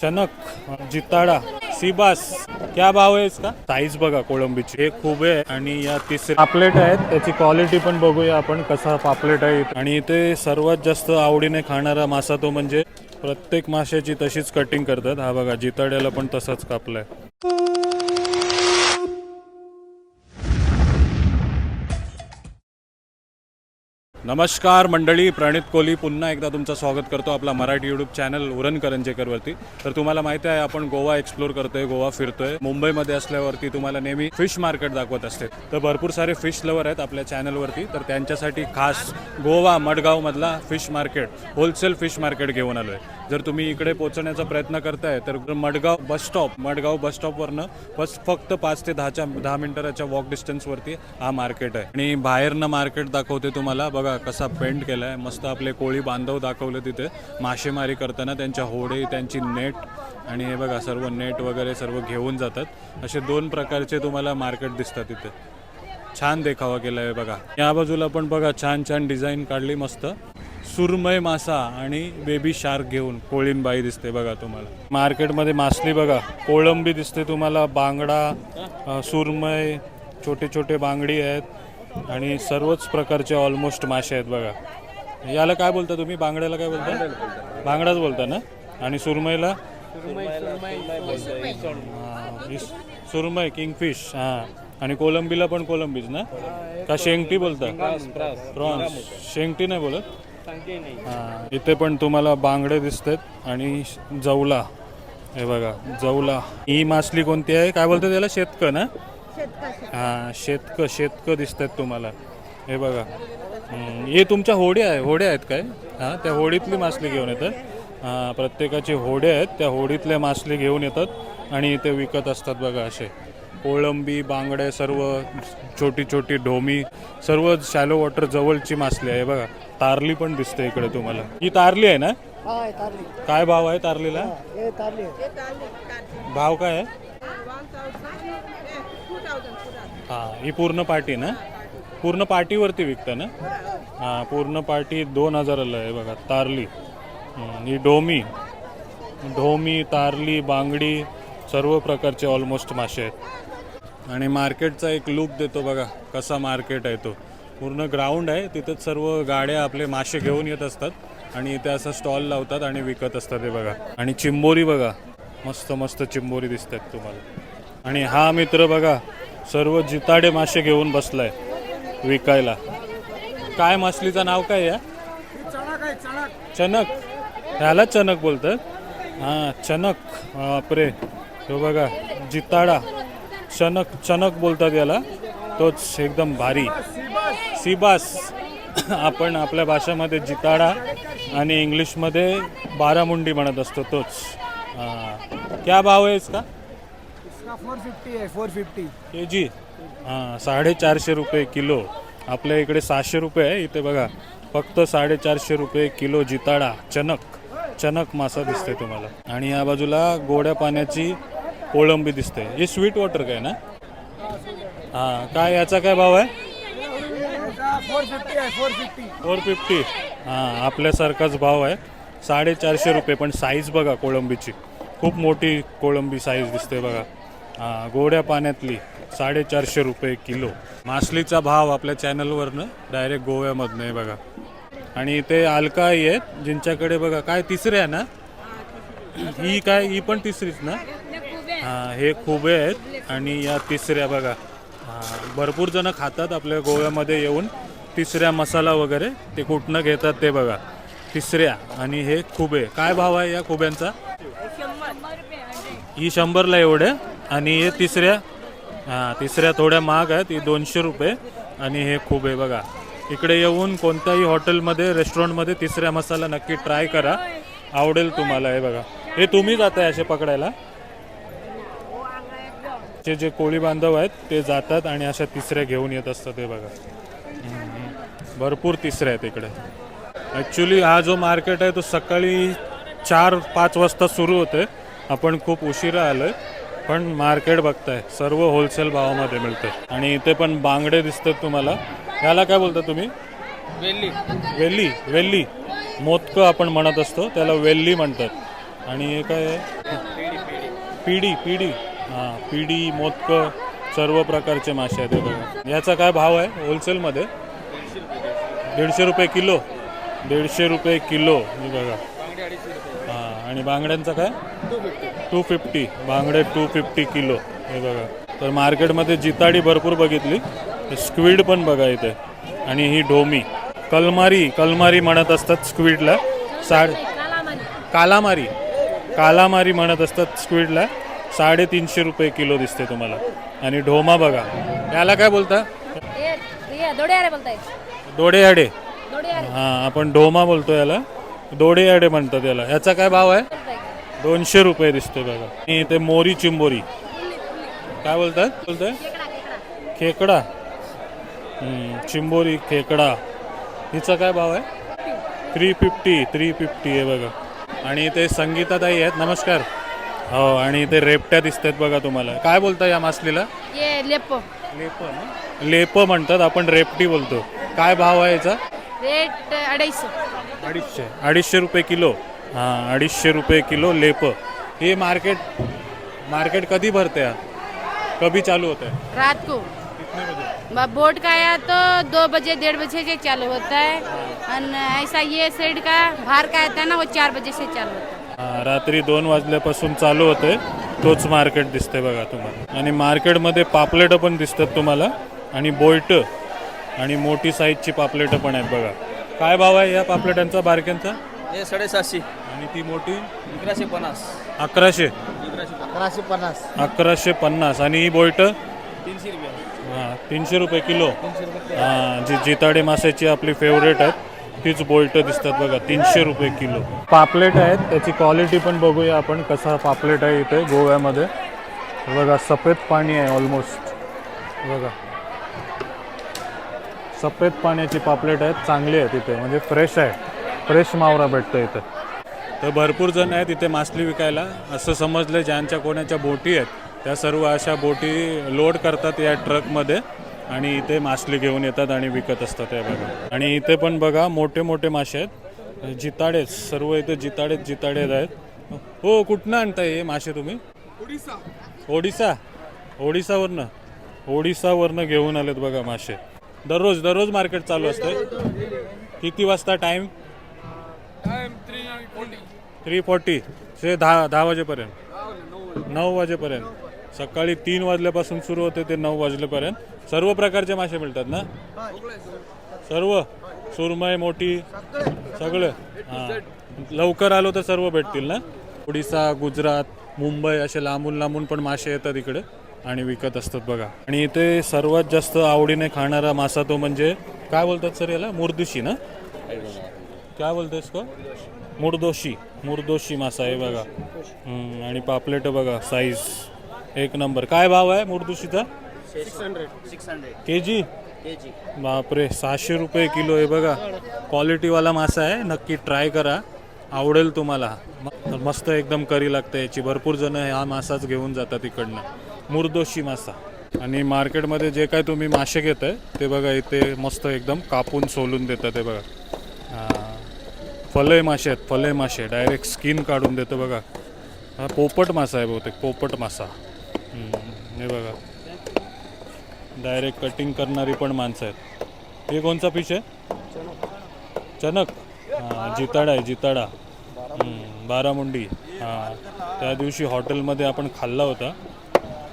चनक जिताडा सिबास क्या भाव आहे इसका? साईज बघा कोळंबीची. हे खूप आहे आणि या तिसरे पापलेट आहेत. त्याची क्वालिटी पण बघूया आपण कसा पापलेट आहे आणि इथे सर्वात जास्त आवडीने खाणारा मासा तो म्हणजे प्रत्येक माशाची तशीच कटिंग करतात. हा बघा जिताड्याला पण तसाच कापलाय. नमस्कार मंडळी प्रणित कोहली पुन्हा एकदा तुमचं स्वागत करतो आपला मराठी यूट्यूब चॅनल उरण करंजेकरवरती. तर तुम्हाला माहिती आहे आपण गोवा एक्सप्लोर करतोय गोवा फिरतोय. मुंबईमध्ये असल्यावरती तुम्हाला नेहमी फिश मार्केट दाखवत असते. तर भरपूर सारे फिश लवर आहेत आपल्या चॅनलवरती तर त्यांच्यासाठी खास Goa मडगावमधला fish market wholesale fish market घेऊन आलो आहे जर तुम्ही इकडे पोहोचण्याचा प्रयत्न करताय तर Madgaon bus stop Madgaon bus स्टॉपवरनं बस फक्त पाच ते दहाच्या दहा मिनिटाच्या वॉक डिस्टन्सवरती हा मार्केट आहे. आणि बाहेरनं मार्केट दाखवते तुम्हाला. बघा कसा पेंट केला आहे मस्त आपले कोळी बांधव दाखवले तिथे मासेमारी करताना त्यांच्या होडे त्यांची नेट आणि हे बघा सर्व नेट वगैरे सर्व घेऊन जातात. असे दोन प्रकारचे तुम्हाला मार्केट दिसतात तिथे. छान देखावा केला आहे बघा. या बाजूला पण बघा छान छान डिझाईन काढली मस्त. सुरमय मासा आणि बेबी शार्क घेऊन कोळींबाई दिसते बघा तुम्हाला. मार्केटमध्ये मासली बघा कोळंबी दिसते तुम्हाला बांगडा सुरमय छोटे छोटे बांगडी आहेत. आणि सर्वच प्रकारचे ऑलमोस्ट मासे आहेत बघा. याला काय बोलता तुम्ही? बांगड्याला काय बोलता? बांगडाच बोलता ना? आणि सुरमईला? सुरमई किंगफिश हा आणि कोलंबीला पण कोलंबीच ना? का शेंगटी बोलता? प्रॉन्स. शेंगटी नाही बोलत? हा इथे पण तुम्हाला बांगडे दिसतात. आणि जवला. हे बघा जवला. ही मासली कोणती आहे? काय बोलतात त्याला शेतक ना? हा शेतक शेतक दिसतात तुम्हाला. हे बघा. हम्म, हे तुमच्या होड्या आहे होड्या आहेत काय? हा त्या होडीतली मासली घेऊन येतात. हा प्रत्येकाची होडे आहेत त्या होडीतल्या मासली घेऊन येतात आणि ते विकत असतात बघा असे. कोळंबी बांगडे सर्व छोटी छोटी ढोमी सर्व शॅलो वॉटर जवळची मासली आहे बघा. तारली पण दिसते इकडे तुम्हाला. ही तारली आहे ना? हाय तारली. काय भाव आहे तारलीला? हे तारली भाव काय आहे? हा ही पूर्ण पार्टी ना? पूर्ण पार्टीवरती विकता ना? हां पूर्ण पार्टी दोन हजाराला आहे बघा तारली. ही डोमी. ढोमी तारली बांगडी सर्व प्रकारचे ऑलमोस्ट मासे आहेत. आणि मार्केटचा एक लूक देतो बघा कसा मार्केट आहे तो. पूर्ण ग्राउंड आहे तिथंच सर्व गाड्या आपले मासे घेऊन येत असतात आणि इथे असं स्टॉल लावतात आणि विकत असतात हे बघा. आणि चिंबोरी बघा मस्त मस्त चिंबोरी दिसतात तुम्हाला. आणि हा मित्र बघा सर्व जिताडे मासे घेऊन बसलाय विकायला. काय मासलीचं नाव काय या चनक ह्याला चनक बोलतात? हां चनक बापरे. तो बघा जिताडा. चनक चनक बोलतात याला. तोच एकदम भारी. सिबास. आपण आपल्या भाषेमध्ये जिताडा आणि इंग्लिशमध्ये बारामुंडी म्हणत असतो तोच. हां. क्या भाव आहे इसका इसका? फोर फिफ्टी है फोर फिफ्टी के जी हां साडेचारशे रुपये किलो. आपल्या इकडे सहाशे रुपये आहे इथे बघा. फक्त साडेचारशे रुपये किलो जिताडा चनक. चनक मासा दिसते तुम्हाला. आणि या बाजूला गोड्या पाण्याची कोळंबी दिसते. हे स्वीट वॉटर काय ना? हां काय याचा काय भाव आहे? फोर फिफ्टी है फोर फिफ्टी फोर फिफ्टी हां आपल्यासारखाच भाव आहे. साडेचारशे रुपये पण साईज बघा कोळंबीची. खूप मोठी कोळंबी साईज दिसते बघा. गोड्या पाण्यातली साडेचारशे रुपये किलो. मासलीचा भाव आपल्या चॅनलवरनं डायरेक्ट गोव्यामधनं आहे बघा. आणि इथे अलकाई आहेत ज्यांच्याकडे बघा काय तिसरे आहे ना? ही काय ही पण तिसरीच ना? हां हे खुबे आहेत आणि या तिसऱ्या बघा. हां भरपूर जण खातात आपल्या गोव्यामध्ये येऊन. तिसऱ्या मसाला वगैरे ते कुठनं घेतात ते बघा. तिसऱ्या आणि हे खुबे. काय भाव आहे या खुब्यांचा? ही शंभरला एवढे? आणि हे तिसऱ्या हां तिसऱ्या थोड्या महाग आहेत ही दोनशे रुपये. आणि हे खूप आहे बघा. इकडे येऊन कोणत्याही हॉटेलमध्ये रेस्टॉरंटमध्ये तिसऱ्या मसाला नक्की ट्राय करा. आवडेल तुम्हाला हे बघा. हे तुम्ही जाताय असे पकडायला? चे जे कोळी बांधव आहेत ते जातात आणि अशा तिसऱ्या घेऊन येत असतात हे बघा. भरपूर तिसऱ्या आहेत इकडे. ॲक्च्युली हा जो मार्केट आहे तो सकाळी चार पाच वाजता सुरू होते आपण खूप उशिरा आलोय. पण मार्केट बघताय सर्व होलसेल भावामध्ये मिळते आणि इथे पण बांगडे दिसतात तुम्हाला. ह्याला काय बोलता तुम्ही? वेल्ली. वेल्ली वेल्ली. मोदकं आपण म्हणत असतो त्याला वेल्ली म्हणतात. आणि हे काय आहे? पिढी पिढी. हां पिढी मोदक सर्व प्रकारचे मासे आहेत बघा. याचा काय भाव आहे होलसेलमध्ये दीडशे रुपये किलो. दीडशे रुपये किलो हे बघा. हां आणि बांगड्यांचा काय? टू फिफ्टी बांगडे टू फिफ्टी किलो. हे बघा. तर मार्केटमध्ये जिताडी भरपूर बघितली. स्क्वीड पण बघा इथे. आणि ही ढोमी. कलमारी कलमारी म्हणत असतात स्क्वीडला. साड कालामारी. कालामारी म्हणत असतात स्क्वीडला. साडेतीनशे रुपये किलो दिसते तुम्हाला. आणि ढोमा बघा. याला काय बोलता? दोडेयाडे दोड्यारे हां आपण ढोमा बोलतो याला. दोडेयाडे म्हणतात याला. याचा काय भाव आहे? दोनशे रुपये दिसते बघा. आणि ते मोरी चिंबोरी. काय बोलतात बोलताय? खेकडा. चिंबोरी खेकडा. हिचा काय भाव आहे? थ्री फिफ्टी थ्री फिफ्टी आहे बघा. आणि इथे संगीताताई आहेत नमस्कार. हो आणि इथे रेपट्या दिसतात बघा तुम्हाला. काय बोलता या मासलीला? ये लेपो. लेप लेप म्हणतात आपण रेपटी बोलतो. काय भाव आहे याचा? रेट अडीचशे. अडीचशे. अडीचशे रुपये किलो. हां अडीचशे रुपये किलो लेप. हे मार्केट मार्केट कधी भरते हा? कभी चालू होतं है रात को कितने बजे? ब- बोट का आया तो दो बजे डेढ़ बजे से चालू होता है। और ऐसा ये साइड का बाहर का आता है ना वो चार बजे से चालू होता है। हा, रात्री दोन वाजल्यापासून चालू होते तोच मार्केट दिसते बघा तुम्हाला. आणि मार्केटमध्ये पापलेटं पण दिसतात तुम्हाला. आणि बोयट आणि मोठी साईजची पापलेटं पण आहेत बघा. काय भाव आहे या पापलेटांचा बारक्यांचा? हे साडेसातशे आणि ती मोठी? अकराशे पन्नास. अकराशे. अकराशे पन्नास. अकराशे पन्नास. आणि ही बोयट तीनशे रुपये. हां तीनशे रुपये किलो. हां जी जिताडे माशाची आपली फेवरेट आहेत तीच बोल्ट दिसतात बघा तीनशे रुपये किलो. पापलेट आहेत त्याची क्वालिटी पण बघूया आपण कसा पापलेट आहे इथे गोव्यामध्ये. हे बघा सफेद पाणी आहे ऑलमोस्ट बघा. सफेद पाण्याची पापलेट आहेत चांगली आहे तिथे म्हणजे फ्रेश आहे फ्रेश मावरा भेटतो इथे. तर भरपूर जण आहेत इथे मासली विकायला. असं समजलं ज्यांच्या कोणाच्या बोटी आहेत त्या सर्व अशा बोटी लोड करतात या ट्रकमध्ये आणि इथे मासली घेऊन येतात आणि विकत असतात या बघा आणि इथे पण बघा मोठे मोठे मासे आहेत. जिताडेच सर्व इथे जिताडेच जिताडेच आहेत. हो कुठनं आणताय हे मासे तुम्ही? ओडिसा. ओडिसावरनं? ओडिसावरनं घेऊन आलेत बघा मासे. दररोज दररोज मार्केट चालू असतं किती वाजता टाईम थ्री फोर्टी. ते दहा दहा वाजेपर्यंत. नऊ वाजेपर्यंत. सकाळी तीन वाजल्यापासून सुरू होते ते नऊ वाजल्यापर्यंत. सर्व प्रकारचे मासे मिळतात ना? सर्व? सुरमय मोठी सगळं. हां. लवकर आलो तर सर्व भेटतील ना? ओडिसा गुजरात मुंबई असे लांबून लांबून पण मासे येतात इकडे आणि विकत असतात बघा. आणि इथे सर्वात जास्त आवडीने खाणारा मासा तो म्हणजे काय बोलतात सर याला? मुर्दुशी ना? काय बोलतेस का मुरदोशी मुरदोशी मासा आहे बघा. हम्म, आणि पापलेट बघा साईज एक नंबर काय भाव आहे मुरदोशीचा? सिक्स हंड्रेड के जी के जी बापरे सहाशे रुपये किलो आहे बघा. क्वालिटीवाला मासा आहे नक्की ट्राय करा. आवडेल तुम्हाला. म- मस्त एकदम करी लागते याची. भरपूर जण हा मासाच घेऊन जातात इकडनं. मुरदोशी मासा. आणि मार्केटमध्ये जे काय तुम्ही मासे घेताय ते बघा इथे मस्त एकदम कापून सोलून देतात ते बघा. फलय मासे आहेत फलय मासे डायरेक्ट स्किन काढून देतो बघा. हा पोपट मासा आहे बहुतेक पोपट मासा. हे बघा. डायरेक्ट कटिंग करणारी पण माणसं आहेत. हे कोणचा फिश आहे? चनक. हां जिताडा आहे जिताडा. बारामुंडी. हां त्या दिवशी हॉटेलमध्ये आपण खाल्ला होता.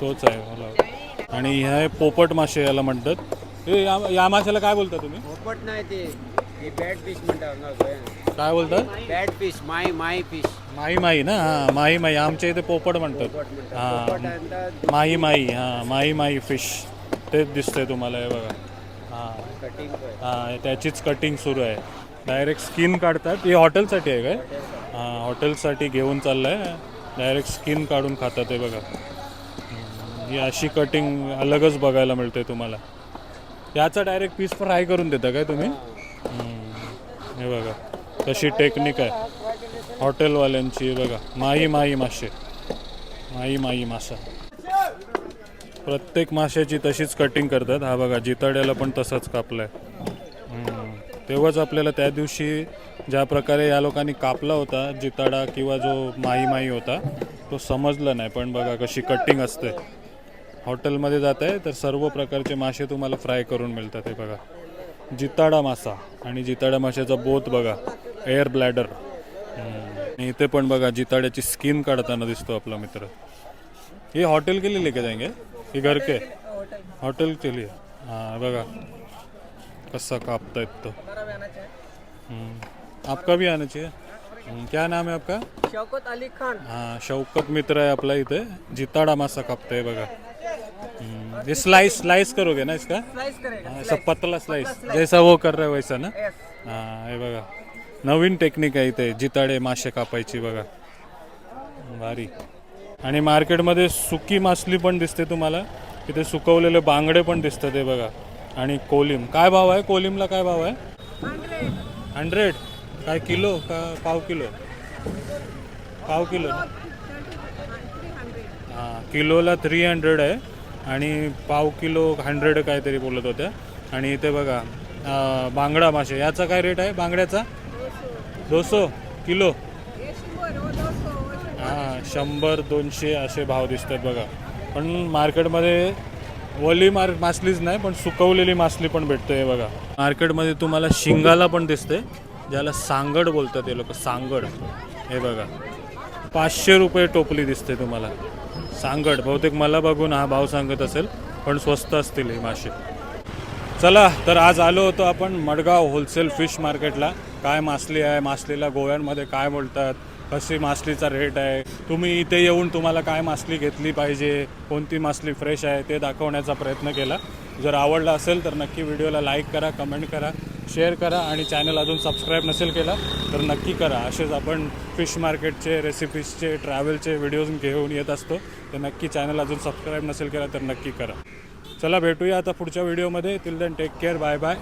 तोच आहे मला. आणि ह्या पोपट मासे याला म्हणतात. हे या या माशाला काय बोलता तुम्ही? पोपट नाही ते. हे बॅड फिश म्हणतात काय बोलतात? बॅड फिश माई माई फिश माही माही ना? हां माही माही आमच्या इथे पोपट म्हणतात. हां. माही माही हां माही माही फिश तेच दिसतंय तुम्हाला हे बघा. हां. कटिंग हां त्याचीच कटिंग सुरू आहे. डायरेक्ट स्किन काढतात. हे हॉटेलसाठी आहे काय? हां हॉटेलसाठी घेऊन चाललं आहे डायरेक्ट स्किन काढून खातात हे बघा. ही अशी कटिंग अलगच बघायला मिळते तुम्हाला. याचा डायरेक्ट पीस फ्राय करून देता काय तुम्ही? हम्म, हे बघा तशी टेक्निक आहे. हॉटेलवाल्यांची हे बघा माही माही मासे. माही माही मासा. प्रत्येक माशाची तशीच कटिंग करतात. हा बघा जिताड्याला पण तसाच कापलाय. हम्म. तेव्हाच आपल्याला त्या दिवशी ज्या प्रकारे या लोकांनी कापला होता जिताडा किंवा जो माही माही होता तो समजला नाही. पण बघा कशी कटिंग असते. हॉटेलमध्ये जात आहे तर सर्व प्रकारचे मासे तुम्हाला फ्राय करून मिळतात हे बघा. जिताडा मासा. आणि जिताडा माशाचा बोत बघा एअर ब्लॅडर आणि इथे पण बघा जिताड्याची स्किन काढताना दिसतो आपला मित्र. ये होटल के लिए लेके जाएंगे कि घर के होटल के लिए हाँ बघा. कसा कापतायत तो हम्म. आपका भी आना चाहिए? हम्म, क्या नाम है आपका? शौकत अली खान. हाँ शौकत मित्र है आपला इथे. जिताडा मासा कापताय बघा. हम्म, ये स्लाइस स्लाइस करोगे ना इसका? स्लाइस करेगा सब पतला स्लाइस जैसा वो कर रहा है वैसा ना? हां हे बघा. नवीन टेक्निक आहे इथे जिताडे मासे कापायची बघा. भारी. आणि मार्केटमध्ये सुकी मासली पण दिसते तुम्हाला. इथे सुकवलेले बांगडे पण दिसतात हे बघा. आणि कोलिम. काय भाव आहे? कोलिमला काय भाव आहे? हंड्रेड. काय किलो? का पाव किलो? पाव किलो ना? हां किलोला थ्री हंड्रेड आहे. आणि पाव किलो हंड्रेड काहीतरी बोलत होत्या. आणि इथे बघा बांगडा मासे. याचा काय रेट आहे बांगड्याचा? दोसो किलो. हां शंभर दोनशे असे भाव दिसतात बघा. पण मार्केटमध्ये वली मार मासलीच नाही पण सुकवलेली मासली पण भेटते हे बघा. मार्केटमध्ये तुम्हाला शिंगाला पण दिसते. ज्याला सांगड बोलतात हे लोक सांगड. हे बघा. पाचशे रुपये टोपली दिसते तुम्हाला. सांगड बहुतेक मला बघून हा भाव सांगत असेल पण स्वस्त असतील हे मासे. चला तर आज आलो होतो आपण मडगाव होलसेल फिश मार्केटला काय मासली आहे मासलीला गोव्यांमध्ये काय बोलतात कशी मासलीचा रेट आहे तुम्ही इथे येऊन तुम्हाला काय मासली घेतली पाहिजे कोणती मासली फ्रेश आहे ते दाखवण्याचा प्रयत्न केला. जर आवडला असेल तर नक्की व्हिडिओला लाईक करा कमेंट करा. शेअर करा आणि चॅनल अजून सबस्क्राईब नसेल केला तर नक्की करा. असेच आपण फिश मार्केटचे रेसिपीजचे ट्रॅव्हलचे व्हिडिओज घेऊन येत असतो तर नक्की चॅनल अजून सबस्क्राईब नसेल केला तर नक्की करा. चला भेटूया आता पुढच्या व्हिडिओमध्ये. Till then take care bye bye